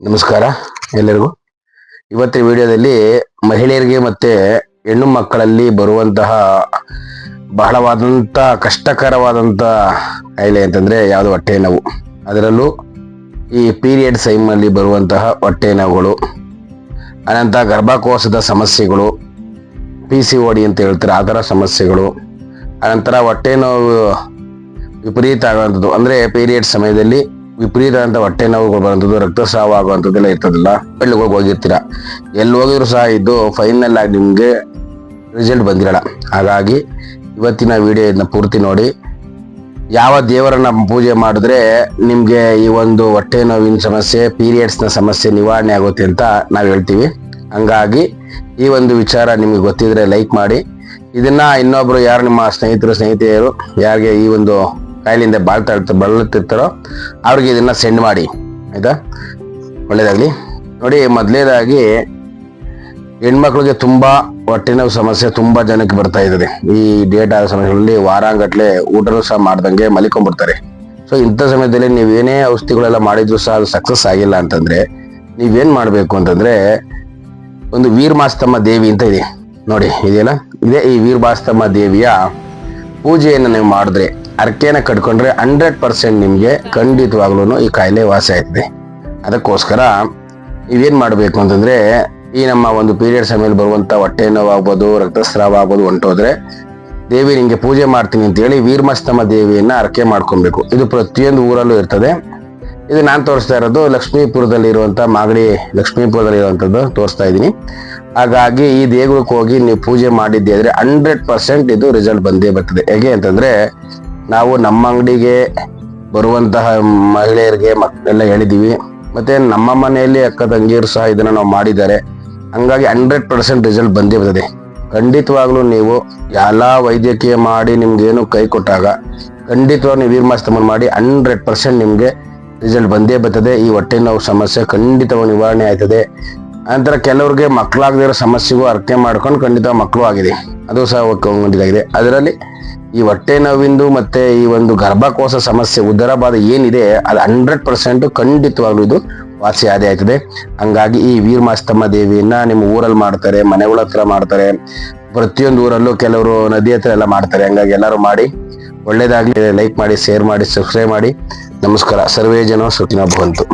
ನಮಸ್ಕಾರ ಎಲ್ಲರಿಗೂ. ಇವತ್ತಿನ ವಿಡಿಯೋದಲ್ಲಿ ಮಹಿಳೆಯರಿಗೆ ಮತ್ತೆ ಹೆಣ್ಣು ಮಕ್ಕಳಲ್ಲಿ ಬರುವಂತಹ ಬಹಳವಾದಂಥ ಕಷ್ಟಕರವಾದಂಥ ಕಾಯಿಲೆ ಅಂತಂದರೆ ಯಾವುದು ಹೊಟ್ಟೆ ನೋವು. ಅದರಲ್ಲೂ ಈ ಪೀರಿಯಡ್ ಸೈಮಲ್ಲಿ ಬರುವಂತಹ ಹೊಟ್ಟೆ ನೋವುಗಳು ಅನಂತರ ಗರ್ಭಕೋಶದ ಸಮಸ್ಯೆಗಳು, ಪಿ ಸಿ ಓಡಿ ಅಂತ ಹೇಳ್ತಾರೆ ಆ ಥರ ಸಮಸ್ಯೆಗಳು, ಅನಂತರ ಹೊಟ್ಟೆ ನೋವು ವಿಪರೀತ ಆಗುವಂಥದ್ದು ಅಂದರೆ ಪೀರಿಯಡ್ ಸಮಯದಲ್ಲಿ ವಿಪರೀತ ಅಂತ ಹೊಟ್ಟೆ ನೋವುಗಳು ಬರುವಂಥದ್ದು ರಕ್ತಸ್ರಾವ ಆಗುವಂಥದ್ದೆಲ್ಲ ಇರ್ತದಲ್ಲ ಹಳ್ಳಿಗಳಿಗೆ ಹೋಗಿರ್ತೀರ. ಎಲ್ಲಿ ಹೋಗಿದ್ರು ಸಹ ಇದು ಫೈನಲ್ ಆಗಿ ನಿಮಗೆ ರಿಸಲ್ಟ್ ಬಂದಿರಲ್ಲ. ಹಾಗಾಗಿ ಇವತ್ತಿನ ವಿಡಿಯೋ ಇದನ್ನ ಪೂರ್ತಿ ನೋಡಿ. ಯಾವ ದೇವರನ್ನ ಪೂಜೆ ಮಾಡಿದ್ರೆ ನಿಮಗೆ ಈ ಒಂದು ಹೊಟ್ಟೆ ನೋವಿನ ಸಮಸ್ಯೆ ಪೀರಿಯಡ್ಸ್ನ ಸಮಸ್ಯೆ ನಿವಾರಣೆ ಆಗುತ್ತೆ ಅಂತ ನಾವು ಹೇಳ್ತೀವಿ. ಹಂಗಾಗಿ ಈ ಒಂದು ವಿಚಾರ ನಿಮಗೆ ಗೊತ್ತಿದ್ರೆ ಲೈಕ್ ಮಾಡಿ. ಇದನ್ನ ಇನ್ನೊಬ್ರು ಯಾರು ನಿಮ್ಮ ಸ್ನೇಹಿತರು, ಸ್ನೇಹಿತೆಯರು, ಯಾರಿಗೆ ಈ ಒಂದು ಕಾಯಿಲೆಯಿಂದ ಬಾಳ್ತಾ ಬಳಲುತ್ತಿರ್ತಾರೋ ಅವ್ರಿಗೆ ಇದನ್ನ ಸೆಂಡ್ ಮಾಡಿ. ಆಯಿತಾ? ಒಳ್ಳೆಯದಾಗಲಿ ನೋಡಿ, ಮೊದಲೇದಾಗಿ ಹೆಣ್ಮಕ್ಳಿಗೆ ತುಂಬಾ ಹೊಟ್ಟೆ ನೋವು ಸಮಸ್ಯೆ ತುಂಬಾ ಜನಕ್ಕೆ ಬರ್ತಾ ಇದ್ದಾರೆ ಈ ಡೇಟ್ ಆದ ಸಮಯಗಳಲ್ಲಿ ವಾರಾಂಗಟ್ಲೆ ಊಟನೂ ಸಹ ಮಾಡ್ದಂಗೆ ಮಲಿಕೊಂಡ್ಬಿಡ್ತಾರೆ. ಸೊ ಇಂಥ ಸಮಯದಲ್ಲಿ ನೀವೇನೇ ಔಷಧಿಗಳೆಲ್ಲ ಮಾಡಿದ್ರು ಸಹ ಅದು ಸಕ್ಸಸ್ ಆಗಿಲ್ಲ ಅಂತಂದ್ರೆ, ನೀವೇನು ಮಾಡಬೇಕು ಅಂತಂದ್ರೆ, ಒಂದು ವೀರಮಾಸ್ತಮ್ಮ ದೇವಿ ಅಂತ ಇದೆ. ನೋಡಿ ಇದೆಯಲ್ಲ ಇದೇ ಈ ವೀರಭಾಸ್ತಮ್ಮ ದೇವಿಯ ಪೂಜೆಯನ್ನು ನೀವು ಮಾಡಿದ್ರೆ ಅರ್ಕೆನ ಕಟ್ಕೊಂಡ್ರೆ ಹಂಡ್ರೆಡ್ ಪರ್ಸೆಂಟ್ ನಿಮಗೆ ಖಂಡಿತವಾಗ್ಲೂ ಈ ಕಾಯಿಲೆ ವಾಸ ಆಯ್ತದೆ ಅದಕ್ಕೋಸ್ಕರ ನೀವೇನ್ ಮಾಡಬೇಕು ಅಂತಂದ್ರೆ, ಈ ನಮ್ಮ ಒಂದು ಪೀರಿಯಡ್ ಸಮಯದಲ್ಲಿ ಬರುವಂತ ಹೊಟ್ಟೆ ನೋವು ಆಗ್ಬೋದು, ರಕ್ತಸ್ರಾವ ಆಗ್ಬೋದು ಹೊಂಟೋದ್ರೆ ದೇವಿ ನಿಮಗೆ ಪೂಜೆ ಮಾಡ್ತೀನಿ ಅಂತ ಹೇಳಿ ವೀರಮಸ್ತಮ ದೇವಿಯನ್ನ ಅರ್ಕೆ ಮಾಡ್ಕೊಬೇಕು. ಇದು ಪ್ರತಿಯೊಂದು ಊರಲ್ಲೂ ಇರ್ತದೆ. ಇದು ನಾನು ತೋರಿಸ್ತಾ ಇರೋದು ಲಕ್ಷ್ಮೀಪುರದಲ್ಲಿ ಇರುವಂತ ಮಾಗಡಿ ಲಕ್ಷ್ಮೀಪುರದಲ್ಲಿ ಇರುವಂತದ್ದು ತೋರಿಸ್ತಾ ಇದ್ದೀನಿ. ಹಾಗಾಗಿ ಈ ದೇಗುಲಕ್ಕೆ ಹೋಗಿ ನೀವು ಪೂಜೆ ಮಾಡಿದ್ದೆ ಆದ್ರೆ ಹಂಡ್ರೆಡ್ ಪರ್ಸೆಂಟ್ ಇದು ರಿಸಲ್ಟ್ ಬಂದೇ ಬರ್ತದೆ. ಹೇಗೆ ಅಂತಂದ್ರೆ ನಾವು ನಮ್ಮ ಅಂಗಡಿಗೆ ಬರುವಂತಹ ಮಹಿಳೆಯರಿಗೆ ಮಕ್ಕಳೆಲ್ಲ ಹೇಳಿದ್ದೀವಿ ಮತ್ತೆ ನಮ್ಮ ಮನೆಯಲ್ಲಿ ಅಕ್ಕ ತಂಗಿಯರು ಸಹ ಇದನ್ನ ನಾವು ಮಾಡಿದ್ದಾರೆ. ಹಂಗಾಗಿ ಹಂಡ್ರೆಡ್ ಪರ್ಸೆಂಟ್ ರಿಸಲ್ಟ್ ಬಂದೇ ಬರ್ತದೆ. ಖಂಡಿತವಾಗ್ಲೂ ನೀವು ಎಲ್ಲ ವೈದ್ಯಕೀಯ ಮಾಡಿ ನಿಮ್ಗೇನು ಕೈ ಕೊಟ್ಟಾಗ ಖಂಡಿತವಾಗಿ ನೀವು ವೀರಮಾಸ್ತಮನ್ ಮಾಡಿ ಹಂಡ್ರೆಡ್ ಪರ್ಸೆಂಟ್ ನಿಮಗೆ ರಿಸಲ್ಟ್ ಬಂದೇ ಬರ್ತದೆ. ಈ ಹೊಟ್ಟೆ ನೋವು ಸಮಸ್ಯೆ ಖಂಡಿತವಾಗಿ ನಿವಾರಣೆ ಆಯ್ತದೆ. ನಂತರ ಕೆಲವ್ರಿಗೆ ಮಕ್ಕಳಾಗದಿರೋ ಸಮಸ್ಯೆಗೂ ಅರ್ಥ ಮಾಡ್ಕೊಂಡು ಖಂಡಿತ ಮಕ್ಕಳು ಆಗಿದೆ. ಅದು ಸಹ ಒಂದಿದಾಗಿದೆ ಅದರಲ್ಲಿ ಈ ಹೊಟ್ಟೆ ನೋವಿಂದು ಮತ್ತೆ ಈ ಒಂದು ಗರ್ಭಕೋಶ ಸಮಸ್ಯೆ ಉದರ ಏನಿದೆ, ಅದು ಹಂಡ್ರೆಡ್ ಪರ್ಸೆಂಟ್ ಖಂಡಿತವಾಗ್ಲೂ ಇದು ವಾಸಿ ಆದೇ ಆಯ್ತದೆ. ಹಂಗಾಗಿ ಈ ವೀರಮಾಸ್ತಮ್ಮ ದೇವಿಯನ್ನ ನಿಮ್ಮ ಊರಲ್ಲಿ ಮಾಡ್ತಾರೆ, ಮನೆಗಳ ಹತ್ರ ಮಾಡ್ತಾರೆ, ಪ್ರತಿಯೊಂದು ಊರಲ್ಲೂ ಕೆಲವರು ನದಿ ಹತ್ರ ಎಲ್ಲ ಮಾಡ್ತಾರೆ. ಹಂಗಾಗಿ ಎಲ್ಲರೂ ಮಾಡಿ, ಒಳ್ಳೇದಾಗ್ಲಿ ಲೈಕ್ ಮಾಡಿ ಶೇರ್ ಮಾಡಿ ಸಬ್ಸ್ಕ್ರೈಬ್ ಮಾಡಿ. ನಮಸ್ಕಾರ. ಸರ್ವೇ ಜನ ಸುಖಿನ ಭವಂತು.